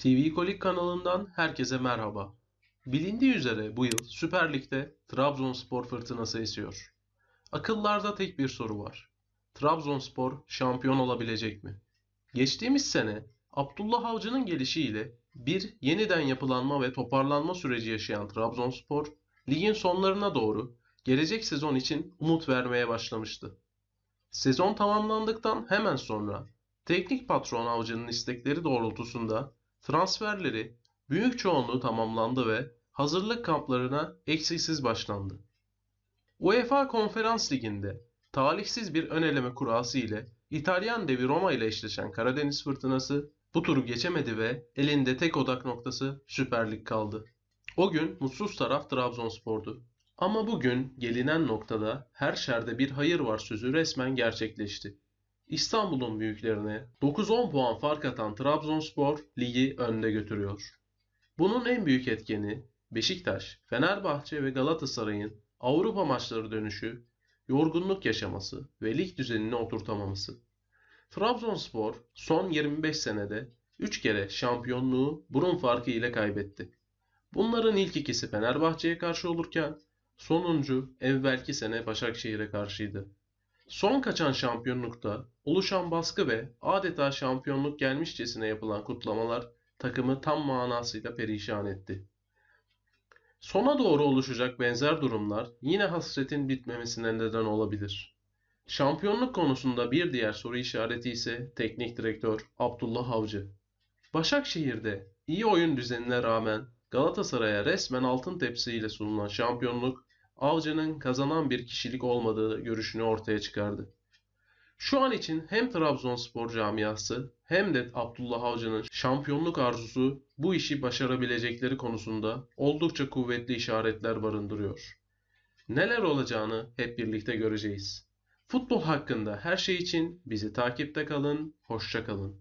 TV Kolik kanalından herkese merhaba. Bilindiği üzere bu yıl Süper Lig'de Trabzonspor fırtınası esiyor. Akıllarda tek bir soru var. Trabzonspor şampiyon olabilecek mi? Geçtiğimiz sene Abdullah Avcı'nın gelişiyle bir yeniden yapılanma ve toparlanma süreci yaşayan Trabzonspor, ligin sonlarına doğru gelecek sezon için umut vermeye başlamıştı. Sezon tamamlandıktan hemen sonra teknik patron Avcı'nın istekleri doğrultusunda transferleri büyük çoğunluğu tamamlandı ve hazırlık kamplarına eksiksiz başlandı. UEFA Konferans Ligi'nde talihsiz bir ön eleme kurası ile İtalyan devi Roma ile eşleşen Karadeniz Fırtınası bu turu geçemedi ve elinde tek odak noktası Süper Lig kaldı. O gün mutsuz taraf Trabzonspor'du. Ama bugün gelinen noktada her şerde bir hayır var sözü resmen gerçekleşti. İstanbul'un büyüklerine 9-10 puan fark atan Trabzonspor ligi önde götürüyor. Bunun en büyük etkeni Beşiktaş, Fenerbahçe ve Galatasaray'ın Avrupa maçları dönüşü, yorgunluk yaşaması ve lig düzenini oturtamaması. Trabzonspor son 25 senede 3 kere şampiyonluğu burun farkı ile kaybetti. Bunların ilk ikisi Fenerbahçe'ye karşı olurken sonuncu evvelki sene Başakşehir'e karşıydı. Son kaçan şampiyonlukta oluşan baskı ve adeta şampiyonluk gelmişçesine yapılan kutlamalar takımı tam manasıyla perişan etti. Sona doğru oluşacak benzer durumlar yine hasretin bitmemesine neden olabilir. Şampiyonluk konusunda bir diğer soru işareti ise teknik direktör Abdullah Avcı. Başakşehir'de iyi oyun düzenine rağmen Galatasaray'a resmen altın tepsiyle sunulan şampiyonluk Avcı'nın kazanan bir kişilik olmadığı görüşünü ortaya çıkardı. Şu an için hem Trabzonspor camiası hem de Abdullah Avcı'nın şampiyonluk arzusu bu işi başarabilecekleri konusunda oldukça kuvvetli işaretler barındırıyor. Neler olacağını hep birlikte göreceğiz. Futbol hakkında her şey için bizi takipte kalın, hoşça kalın.